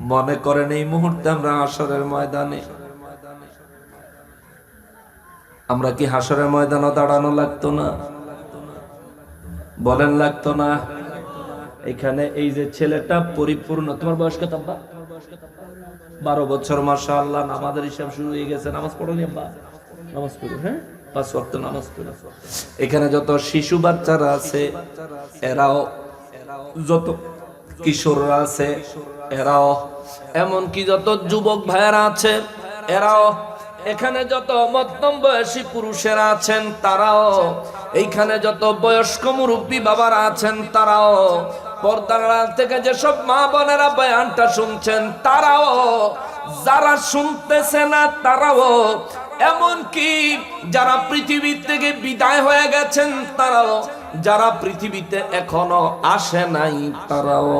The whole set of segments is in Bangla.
মনে করেন এই মুহূর্তে আমরা আসরের ময়দানে। আমরা কি হাসরের ময়দানে দাঁড়ানো লাগতো না? বলেন লাগতো না। এখানে এই যে ছেলেটা পরিপূর্ণ, তোমার বয়স কত আব্বা? বারো বছর মাসা আল্লাহ নামাজের হিসাব শুরু হয়ে গেছে। নামাজ পড়ো নি আব্বা? নামাজ পড়ো হ্যাঁ? পাঁচ ওয়াক্ত নামাজ পড়ো। এখানে যত শিশু বাচ্চারা আছে, এরাও যত কিশোররা আছে, এরাও। এমনকি যত যুবক ভাইয়েরা আছে, এরাও। এখানে যত মধ্যম বয়সী পুরুষেরা আছেন, তারাও। এইখানে যত বয়স্ক মুরব্বী বাবারা আছেন, তারাও। পর্দার থেকে যেসব মা বোনেরা বয়ানটা শুনছেন, তারাও। যারা শুনতেছে না, তারাও। এমনকি যারা পৃথিবীর থেকে বিদায় হয়ে গেছেন, তারাও। যারা পৃথিবীতে এখনও আসে নাই, তারাও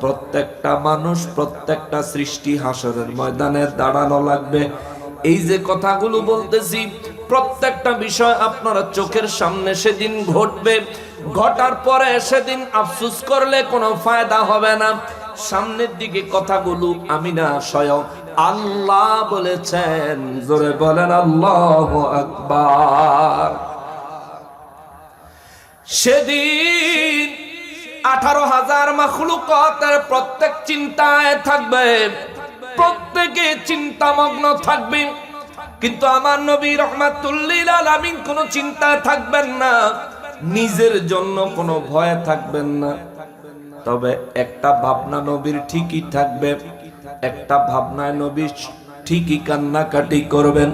প্রত্যেকটা মানুষ, প্রত্যেকটা সৃষ্টি হাসরের ময়দানে দাঁড়ানো লাগবে। এই যে কথাগুলো বলতেছি, প্রত্যেকটা বিষয় আপনারা চোখের সামনে সেদিন ঘটবে। ঘটার পরে সেদিন আফসুস করলে কোনো ফায়দা হবে না। সামনের দিকে কথাগুলো আমি না স্বয়ং আল্লাহ বলেছেন, জোরে বলেন আল্লাহ আকবার। সেদিন আঠারো হাজার মাখলুকতের প্রত্যেক চিন্তায় থাকবে। প্রত্যেকে চিন্তামগ্ন থাকবে। কিন্তু আমার নবী রহমাতুল্লিল আলামিন কোনো চিন্তায় থাকবেন না। নিজের জন্য কোনো ভয় থাকবেন না। তবে একটা ভাবনা নবীর ঠিকই থাকবে। একটা ভাবনায় নবী ঠিকই কান্নাকাটি করবেন।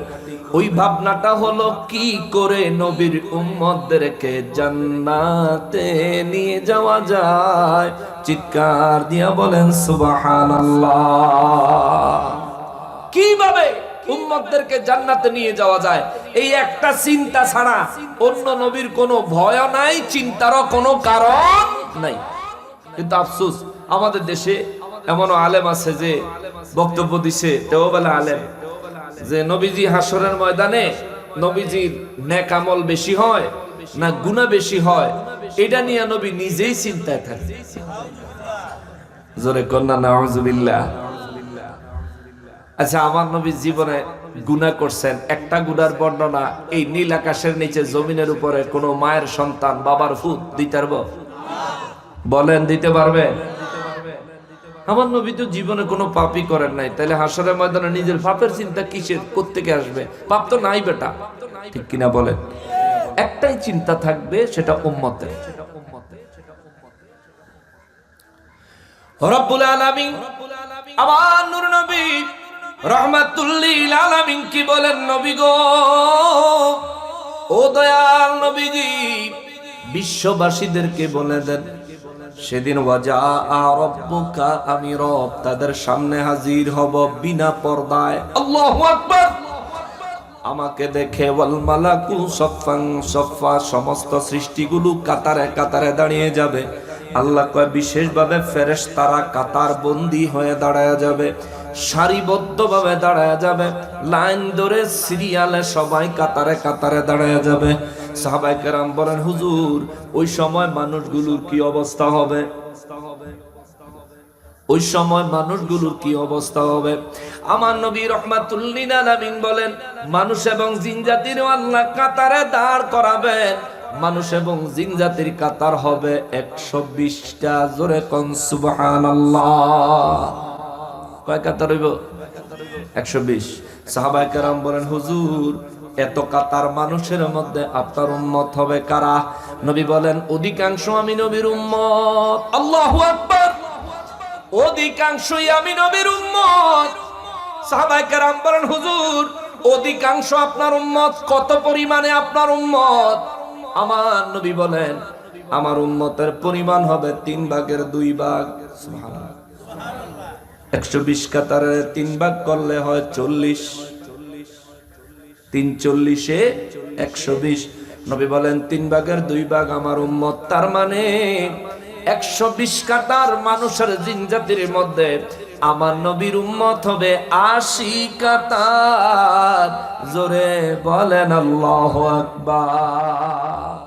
ওই ভাবনাটা হলো, কি করে নবীর উম্মতদেরকে জান্নাতে নিয়ে যাওয়া যায়? চিৎকার দিয়া বলেন, সুবহানাল্লাহ। কীভাবে উম্মতদেরকে জান্নাতে নিয়ে যাওয়া যায়? এই একটা চিন্তা ছাড়া অন্য নবীর কোনো ভয় নাই, চিন্তারও কোনো কারণ নাই। কিন্তু আফসোস, আমাদের দেশে এমনও আলেম আছে যে বক্তব্য দিছে তেও বেলা আলেম। যে নবীজি হাসরের ময়দানে নবীজির নেক আমল বেশি হয় না গুণা বেশি হয়, এটা নিয়ে নবী নিজেই চিন্তায় থাকে জোরে কন্যা নাউজুবিল্লাহ। আচ্ছা আমার নবী জীবনে গুনাহ করছেন, একটা গুনার বর্ণনা, এই নীল আকাশের নিচে জমিনের উপরে কোনো মায়ের সন্তান, বাবার ফুট দিতে পারব? বলেন, দিতে পারবে? আমার নবী তো জীবনে কোনো পাপই করেন নাই। তাহলে হাসরের ময়দানে নিজের পাপের চিন্তা কিসের? কোত্থেকে আসবে? পাপ তো নাই বেটা। ঠিক কিনা বলেন? একটাই চিন্তা থাকবে, সেটা উম্মতের। রব্বুল আলামিন আমার নূর নবী রহমাতুল্লিল আলামিন কি বলেন নবী গো? ও দয়াল নবীজি, বিশ্ববাসীদেরকে বলে দেন। সেদিন আমি রব তাদের সামনে হাজির হব বিনা পর্দায়। আমাকে দেখে সমস্ত সৃষ্টিগুলো কাতারে কাতারে দাঁড়িয়ে যাবে। আল্লাহ কয়, বিশেষভাবে ফেরেশ তারা কাতার বন্দি হয়ে দাঁড়ায় যাবে, সারিবদ্ধভাবে দাঁড়ায় যাবে, লাইন ধরে সিরিয়ালে সবাই কাতারে কাতারে দাঁড়ায় যাবে। সাহাবাই কেরাম বলেন, হুজুর, ওই সময় মানুষগুলোর কি অবস্থা হবে? ওই সময় মানুষগুলোর কি অবস্থা হবে? আমার নবী রহমাতুল্লিন বলেন, মানুষ এবং জিন জাতির আল্লাহ কাতারে দাঁড় করাবেন। মানুষ এবং জিন জাতির কাতার হবে একশো বিশটা জোরে কন, সুবহানাল্লাহ। কয় কাতার হইব? একশো বিশ। সাহাবাই কারাম বলেন, হুজুর এত কাতার মানুষের মধ্যে আপনার উম্মত হবে কারা? নবী বলেন, অধিকাংশ আমি নবীর উম্মত। আল্লাহু আকবার। অধিকাংশই আমি নবীর উম্মত। সাহাবাই কারাম বলেন, হুজুর, অধিকাংশ আপনার উম্মত? কত পরিমাণে আপনার উম্মত? আমার নবী বলেন, আমার উম্মতের পরিমাণ হবে তিন ভাগের দুই ভাগ। একশো বিশ কাতারের তিন ভাগ করলে হয় চল্লিশ। তিন চল্লিশে একশো বিশ। নবী বলেন, তিন ভাগের দুই ভাগ আমার উম্মত। তার মানে একশো বিশ কাতার মানুষের জিনজাতির মধ্যে আমার নবীর উম্মত হবে আশি কাতার। জোরে বলেন, আল্লাহ আকবার।